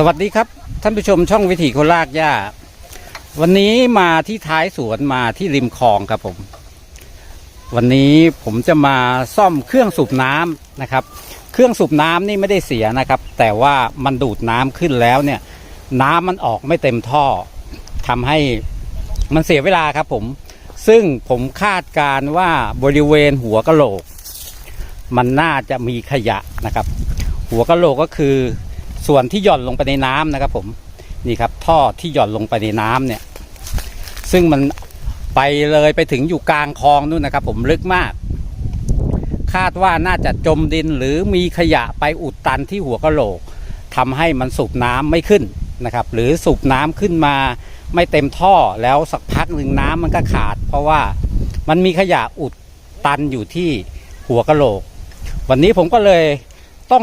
สวัสดีครับท่านผู้ชมช่องวิถีคนลากหญ้า วันนี้มาที่ท้ายสวนมาที่ริมคลองครับผม วันนี้ผมจะมาซ่อมเครื่องสูบน้ำนะครับ เครื่องสูบน้ำนี่ไม่ได้เสียนะครับ แต่ว่ามันดูดน้ำขึ้นแล้วเนี่ย น้ำมันออกไม่เต็มท่อทำให้มันเสียเวลาครับผม ซึ่งผมคาดการณ์ว่าบริเวณหัวกะโหลก มันน่าจะมีขยะนะครับ หัวกะโหลกก็คือ ส่วนที่หย่อนลงไปในน้ำนะครับ ผมนี่ครับ ท่อที่หย่อนลงไปในน้ำเนี่ย ซึ่งมันไปเลยไปถึงอยู่กลางคลองนู่นนะครับ ผมลึกมาก คาดว่าน่าจะจมดินหรือมีขยะไปอุดตันที่หัวกะโหลกทำให้มันสูบน้ำไม่ขึ้นนะครับ หรือสูบน้ำขึ้นมาไม่เต็มท่อแล้วสักพักหนึ่งน้ำมันก็ขาด เพราะว่ามันมีขยะอุดตันอยู่ที่หัวกะโหลก วันนี้ผมก็เลยต้อง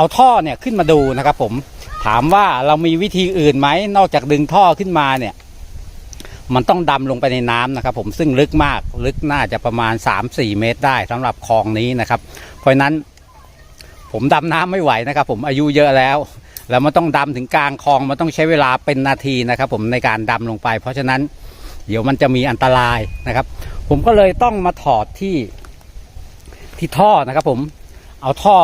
เอาท่อเนี่ยขึ้นมาดูนะครับผมถามว่าเรามีวิธีอื่นไหมนอกจากดึงท่อขึ้นมาเนี่ย มันต้องดำลงไปในน้ำนะครับ ผมซึ่งลึกมากลึกน่าจะประมาณ 3-4 เมตรได้สำหรับคลองนี้นะครับ เพราะฉะนั้น ผมดำน้ำไม่ไหวนะครับ ผมอายุเยอะแล้ว แล้วมันต้องดำถึงกลางคลองมันต้องใช้เวลาเป็นนาทีนะครับ ผมในการดำลงไป เพราะฉะนั้นเดี๋ยวมันจะมีอันตรายนะครับ ผมก็เลยต้องมาถอดที่ที่ท่อนะครับ ผมเอาท่อ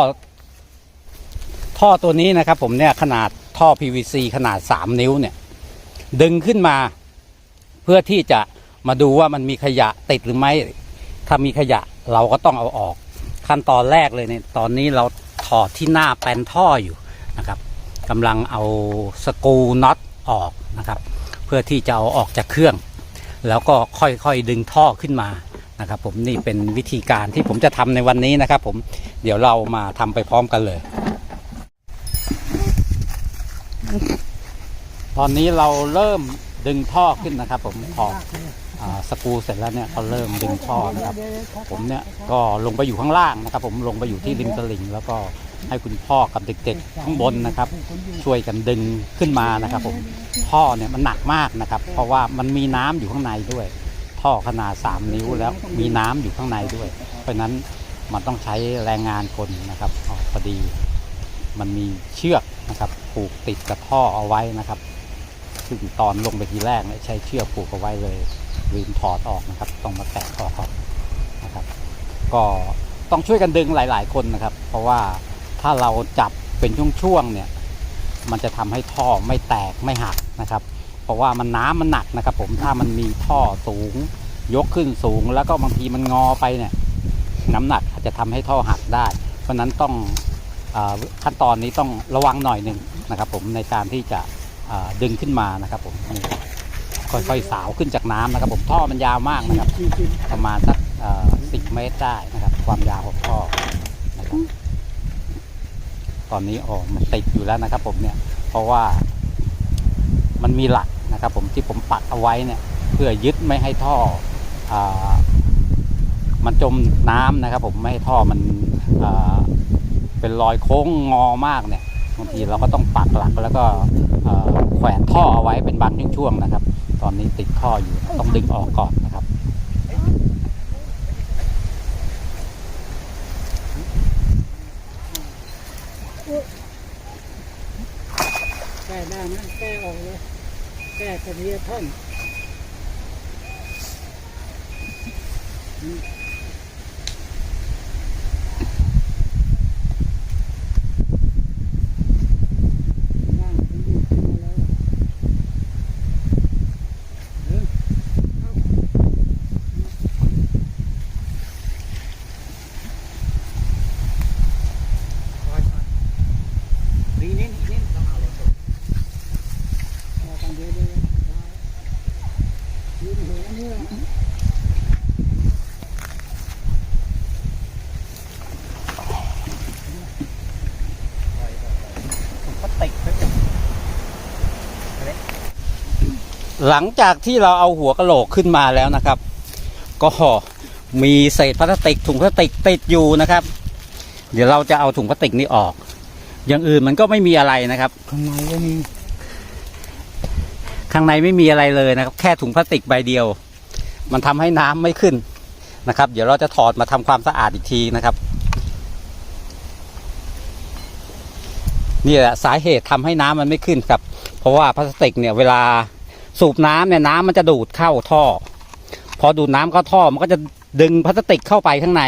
ท่อตัวนี้นะครับผมเนี่ยขนาดท่อ PVC ขนาด 3 นิ้วเนี่ย ดึงขึ้นมาเพื่อที่จะมาดูว่ามันมีขยะติดหรือไม่ ถ้ามีขยะเราก็ต้องเอาออก ขั้นตอนแรกเลยเนี่ยตอนนี้เราถอดที่หน้าแปลนท่ออยู่นะครับกำลังเอาสกูน็อตออกนะครับ เพื่อที่จะเอาออกจากเครื่อง แล้วก็ค่อยๆดึงท่อขึ้นมานะครับ ผมนี่เป็นวิธีการที่ผมจะทำในวันนี้นะครับ ผมเดี๋ยวเรามาทำไปพร้อมกันเลย ตอนนี้เราเริ่มดึงท่อขึ้นนะครับ ผมถอดสกูเสร็จแล้วเนี่ยเขาเริ่มดึงท่อนะครับ ผมเนี่ยก็ลงไปอยู่ข้างล่างนะครับ ผมลงไปอยู่ที่ริมตลิ่งแล้วก็ให้คุณพ่อกับเด็กๆข้างบนนะครับ ช่วยกันดึงขึ้นมานะครับ ผมท่อเนี่ยมันหนักมากนะครับ เพราะว่ามันมีน้ำอยู่ข้างในด้วย ท่อขนาด 3 นิ้วแล้วมีน้ำอยู่ข้างในด้วย เพราะนั้นมันต้องใช้แรงงานคนนะครับพอดี มันมีเชือกนะครับผูกติดกับท่อเอาไว้นะครับ ซึ่งตอนลงไปทีแรกเนี่ยใช้เชือกผูกเอาไว้เลยลืมถอดออกนะครับต้องมาแตะออกก่อนนะครับ ก็ต้องช่วยกันดึงหลาย ๆ คนนะครับ เพราะว่าถ้าเราจับเป็นช่วงๆเนี่ยมันจะทำให้ท่อไม่แตกไม่หักนะครับ เพราะว่ามันน้ำมันหนักนะครับ ผมถ้ามันมีท่อสูง ยกขึ้นสูง แล้วก็บางทีมันงอไปเนี่ยน้ำหนักอาจจะทำให้ท่อหักได้ เพราะฉะนั้นต้อง ขั้นตอนนี้ต้องระวังหน่อยหนึ่งนะครับ ผมในการที่จะดึงขึ้นมานะครับ ผมค่อยๆสาวขึ้นจากน้ำนะครับ ผมท่อมันยาวมากนะครับ ประมาณสักสิบเมตรได้นะครับ ความยาวของท่อนะครับตอนนี้อ๋อมันติดอยู่แล้วนะครับ ผมเนี่ยเพราะว่ามันมีหลักนะครับ ผมที่ผมปักเอาไว้เนี่ย เพื่อยึดไม่ให้ท่ออมันจมน้ำนะครับ ผมไม่ให้ท่อมันอ เป็นรอยโค้งงอมากเนี่ยบางทีเราก็ต้องปักหลักแล้วก็แขวนท่อเอาไว้เป็นบางช่วงๆนะครับ ตอนนี้ติดท่ออยู่ต้องดึงออกก่อนนะครับแก้ได้ไหมแก้ออกเลยแก้กระเทียท่อนว่างที่อยู่ที่มาแล้วเออเอาคอยๆดีนิดนิดต้องเอาเลย เอากันเยอะเลยได้ยืนหัวเนี่ย หลังจากที่เราเอาหัวกระโหลกขึ้นมาแล้วนะครับ ก็มีเศษพลาสติกถุงพลาสติกติดอยู่นะครับ เดี๋ยวเราจะเอาถุงพลาสติกนี้ออก อย่างอื่นมันก็ไม่มีอะไรนะครับ ข้างในก็มีข้างในไม่มีอะไรเลยนะครับ แค่ถุงพลาสติกใบเดียว มันทำให้น้ำไม่ขึ้นนะครับ เดี๋ยวเราจะถอดมาทำความสะอาดอีกทีนะครับนี่แหละสาเหตุทำให้น้ำมันไม่ขึ้นครับ เพราะว่าพลาสติกเนี่ยเวลา สูบน้ำเนี่ยน้ำมันจะดูดเข้าท่อ พอดูดน้ำเข้าท่อมันก็จะดึงพลาสติกเข้าไปข้างใน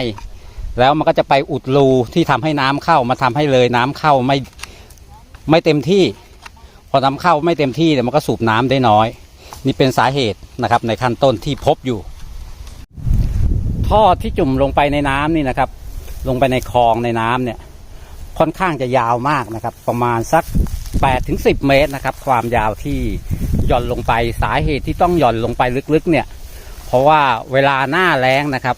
แล้วมันก็จะไปอุดรูที่ทำให้น้ำเข้ามาทำให้เลยน้ำเข้าไม่ไม่เต็มที่ พอน้ำเข้าไม่เต็มที่เนี่ยมันก็สูบน้ำได้น้อย นี่เป็นสาเหตุนะครับ ในขั้นต้นที่พบอยู่ ท่อที่จุ่มลงไปในน้ำนี่นะครับ ลงไปในคลองในน้ำเนี่ยค่อนข้างจะยาวมากนะครับ ประมาณสัก8ถึง10 เมตรนะครับ ความยาวที่ หย่อนลงไปสาเหตุที่ต้องหย่อนลงไปลึกๆเนี่ย เพราะว่าเวลาหน้าแล้งนะครับ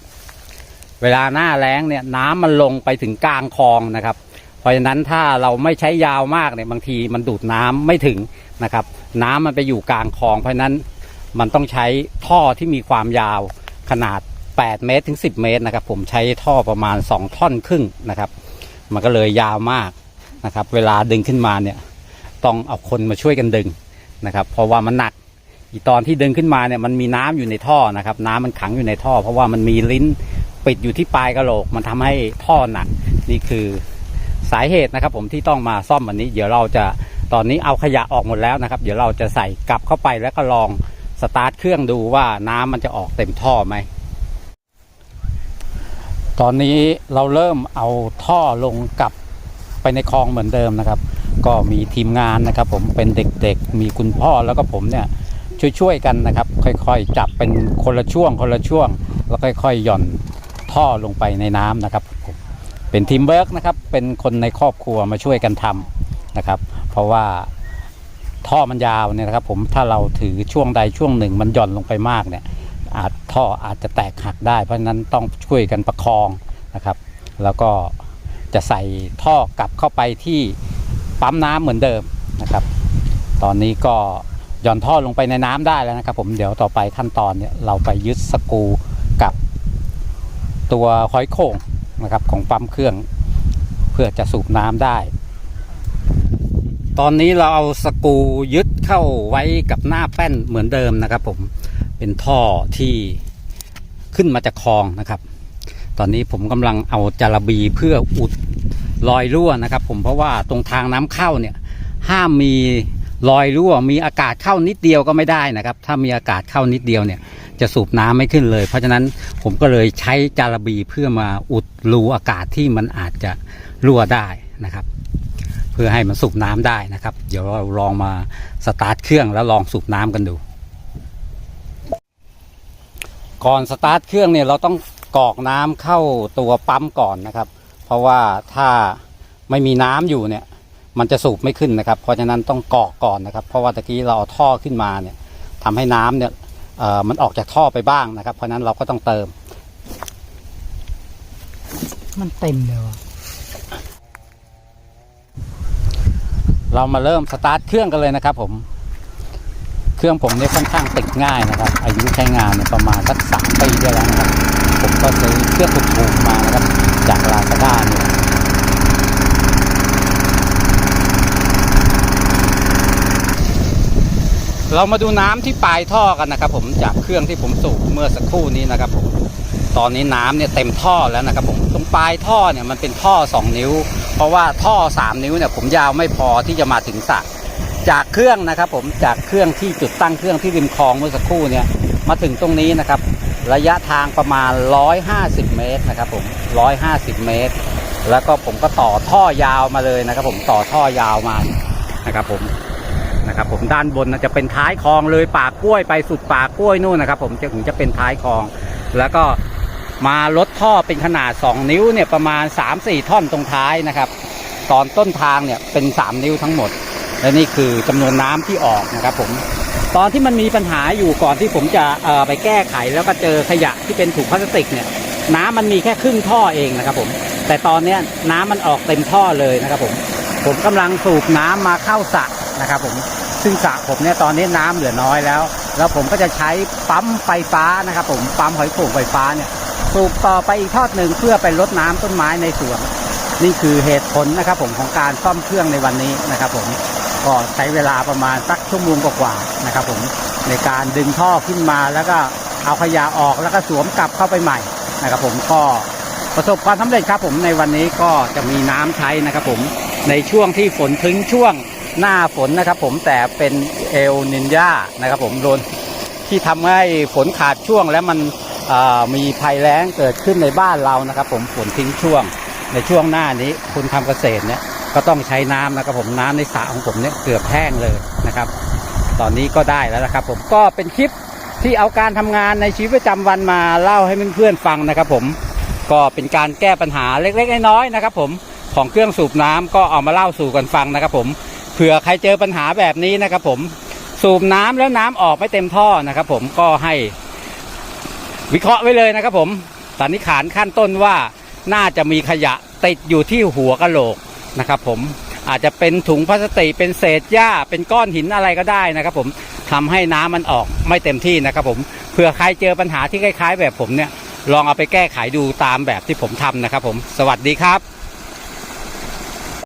เวลาหน้าแล้งเนี่ยน้ำมันลงไปถึงกลางคลองนะครับ เพราะฉะนั้นถ้าเราไม่ใช้ยาวมากเนี่ยบางทีมันดูดน้ำไม่ถึงนะครับ น้ำมันไปอยู่กลางคลอง เพราะฉะนั้นมันต้องใช้ท่อที่มีความยาวขนาด 8 เมตรถึง 10 เมตรนะครับ ผมใช้ท่อประมาณ 2 ท่อนครึ่งนะครับ มันก็เลยยาวมากนะครับ เวลาดึงขึ้นมาเนี่ย ต้องเอาคนมาช่วยกันดึง นะครับ เพราะว่ามันหนักอีตอนที่ดึงขึ้นมาเนี่ยมันมีน้ำอยู่ในท่อนะครับ น้ำมันขังอยู่ในท่อ เพราะว่ามันมีลิ้นปิดอยู่ที่ปลายกระโหลก มันทำให้ท่อหนักนี่คือสาเหตุนะครับ ผมที่ต้องมาซ่อมวันนี้ เดี๋ยวเราจะตอนนี้เอาขยะออกหมดแล้วนะครับ เดี๋ยวเราจะใส่กลับเข้าไปแล้วก็ลองสตาร์ทเครื่องดูว่าน้ำมันจะออกเต็มท่อไหมตอนนี้เราเริ่มเอาท่อลงกลับไปในคลองเหมือนเดิมนะครับ ก็มีทีมงานนะครับ ผมเป็นเด็กๆ มีคุณพ่อแล้วก็ผมเนี่ยช่วยๆกันนะครับ ค่อยๆ จับเป็นคนละช่วงคนละช่วง แล้วค่อยๆหย่อนท่อลงไปในน้ำนะครับผมเป็นทีมเวิร์กนะครับ เป็นคนในครอบครัวมาช่วยกันทำนะครับ เพราะว่าท่อมันยาวเนี่ยนะครับ ผมถ้าเราถือช่วงใดช่วงหนึ่งมันหย่อนลงไปมากเนี่ย อาจท่ออาจจะแตกหักได้ เพราะฉะนั้นต้องช่วยกันประคองนะครับ แล้วก็จะใส่ท่อกลับเข้าไปที่ ปั๊มน้ำเหมือนเดิมนะครับ ตอนนี้ก็หย่อนท่อลงไปในน้ำได้แล้วนะครับ ผมเดี๋ยวต่อไปขั้นตอนเนี่ยเราไปยึดสกูกับตัวหอยโข่งนะครับของปั๊มเครื่อง เพื่อจะสูบน้ำได้ ตอนนี้เราเอาสกูยึดเข้าไว้กับหน้าแป้นเหมือนเดิมนะครับ ผมเป็นท่อที่ขึ้นมาจากคลองนะครับ ตอนนี้ผมกำลังเอาจาระบีเพื่ออุด รอยรั่วนะครับ ผมเพราะว่าตรงทางน้ำเข้าเนี่ยห้ามมีรอยรั่ว มีอากาศเข้านิดเดียวก็ไม่ได้นะครับ ถ้ามีอากาศเข้านิดเดียวเนี่ยจะสูบน้ำไม่ขึ้นเลย เพราะฉะนั้นผมก็เลยใช้จาระบีเพื่อมาอุดรูอากาศที่มันอาจจะรั่วได้นะครับ เพื่อให้มันสูบน้ำได้นะครับ เดี๋ยวเราลองมาสตาร์ทเครื่องแล้วลองสูบน้ำกันดู ก่อนสตาร์ทเครื่องเนี่ยเราต้องกรอกน้ำเข้าตัวปั๊มก่อนนะครับ เพราะว่าถ้าไม่มีน้ำอยู่เนี่ย มันจะสูบไม่ขึ้นนะครับ เพราะฉะนั้นต้องกรอกก่อนนะครับ เพราะว่าตะกี้เราเอาท่อขึ้นมาเนี่ยทำให้น้ำเนี่ยเอ่อมันออกจากท่อไปบ้างนะครับ เพราะฉะนั้นเราก็ต้องเติม มันเต็มเลยว่ะเรามาเริ่มสตาร์ทเครื่องกันเลยนะครับ ผม เครื่องผมเนี่ยค่อนข้างติดง่ายนะครับ อายุใช้งานเนี่ยประมาณสักสามปีได้แล้วนะครับ ผมก็ซื้อเครื่องถูกๆมานะครับ จากลาซาด้าเนี่ยเรามาดูน้ำที่ปลายท่อกันนะครับ ผมจากเครื่องที่ผมสูบเมื่อสักครู่นี้นะครับ ผมตอนนี้น้ำเนี่ยเต็มท่อแล้วนะครับ ผมตรงปลายท่อเนี่ยมันเป็นท่อ 2 นิ้ว เพราะว่าท่อ 3 นิ้วเนี่ยผมยาวไม่พอที่จะมาถึงสระจากเครื่องนะครับ ผมจากเครื่องที่จุดตั้งเครื่องที่ริมคลองเมื่อสักครู่เนี่ยมาถึงตรงนี้นะครับ ระยะทางประมาณ 150 เมตรนะครับผม150 เมตร แล้วก็ผมก็ต่อท่อยาวมาเลยนะครับ ผมต่อท่อยาวมานะครับผมนะครับผมด้านบนนะจะเป็นท้ายคลองเลยปากกล้วยไปสุดป่ากล้วยนู่นนะครับ ผมจะถึงจะเป็นท้ายคลอง แล้วก็มาลดท่อเป็นขนาด 2 นิ้วเนี่ยประมาณ 3-4 ท่อนตรงท้ายนะครับ ตอนต้นทางเนี่ยเป็น 3 นิ้วทั้งหมด และนี่คือจำนวนน้ำที่ออกนะครับผม ตอนที่มันมีปัญหาอยู่ก่อนที่ผมจะไปแก้ไขแล้วก็เจอขยะที่เป็นถุงพลาสติกเนี่ย น้ำมันมีแค่ครึ่งท่อเองนะครับผม แต่ตอนนี้น้ำมันออกเต็มท่อเลยนะครับผม ผมกำลังสูบน้ำมาเข้าสระนะครับผมซึ่งสระผมเนี่ยตอนนี้น้ำเหลือน้อยแล้ว แล้วผมก็จะใช้ปั๊มไฟฟ้านะครับผมปั๊มหอยโข่งไฟฟ้าเนี่ยสูบต่อไปอีกทอดหนึ่งเพื่อไปรดน้ำต้นไม้ในสวนนี่คือเหตุผลนะครับผมของการซ่อมเครื่องในวันนี้นะครับผม ก็ใช้เวลาประมาณสักชั่วโมงกว่าๆนะครับผมในการดึงท่อขึ้นมาแล้วก็เอาขยะออกแล้วก็สวมกลับเข้าไปใหม่นะครับผมก็ประสบความสำเร็จครับผมในวันนี้ก็จะมีน้ำใช้นะครับผมในช่วงที่ฝนทิ้งช่วงหน้าฝนนะครับผมแต่เป็นเอลนินยานะครับผมโดนที่ทำให้ฝนขาดช่วงและมันมีภัยแล้งเกิดขึ้นในบ้านเรานะครับ ผมฝนทิ้งช่วง ในช่วงหน้านี้คุณทำเกษตรเนี่ย ก็ต้องใช้น้ำนะครับผมน้ำในสระของผมเนี่ยเกือบแห้งเลยนะครับ ตอนนี้ก็ได้แล้วนะครับ ผมก็เป็นคลิปที่เอาการทำงานในชีวิตประจำวันมาเล่าให้เพื่อนๆฟังนะครับ ผมก็เป็นการแก้ปัญหาเล็กๆน้อยๆนะครับ ผมของเครื่องสูบน้ำก็เอามาเล่าสู่กันฟังนะครับ ผมเผื่อใครเจอปัญหาแบบนี้นะครับ ผมสูบน้ำแล้วน้ำออกไม่เต็มท่อนะครับ ผมก็ให้วิเคราะห์ไว้เลยนะครับ ผมสันนิษฐานขั้นต้นว่าน่าจะมีขยะติดอยู่ที่หัวกะโหลก นะครับผมอาจจะเป็นถุงพลาสติกเป็นเศษหญ้าเป็นก้อนหินอะไรก็ได้นะครับ ผมทำให้น้ำมันออกไม่เต็มที่นะครับ ผมเผื่อใครเจอปัญหาที่คล้าย ๆ แบบผมเนี่ยลองเอาไปแก้ไขดูตามแบบที่ผมทำนะครับ ผมสวัสดีครับ